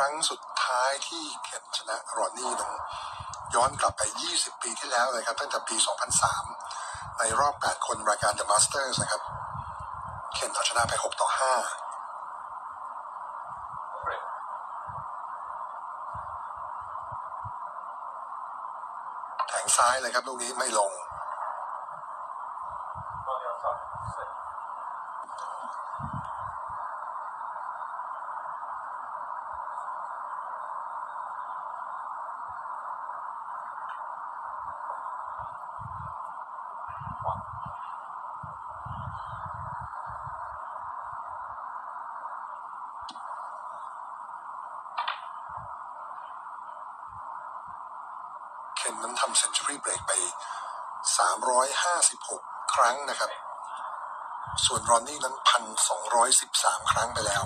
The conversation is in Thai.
รั้งสุดท้ายที่เคนชนะรอนนี่นั้นย้อนกลับไป 20 ปีที่แล้วเลยครับตั้งแต่ปี 2003 ในรอบ 8 คนรายการ The Masters นะครับ เคนเอาชนะไป 6 ต่อ 5แทงซ้ายเลยครับลูกนี้ไม่ลง นนั้นทำเซน t ุ r รีเบรกไป 356 ครั้งนะครับ ส่วนรอนนี่นั้น 1,213 ครั้งไปแล้ว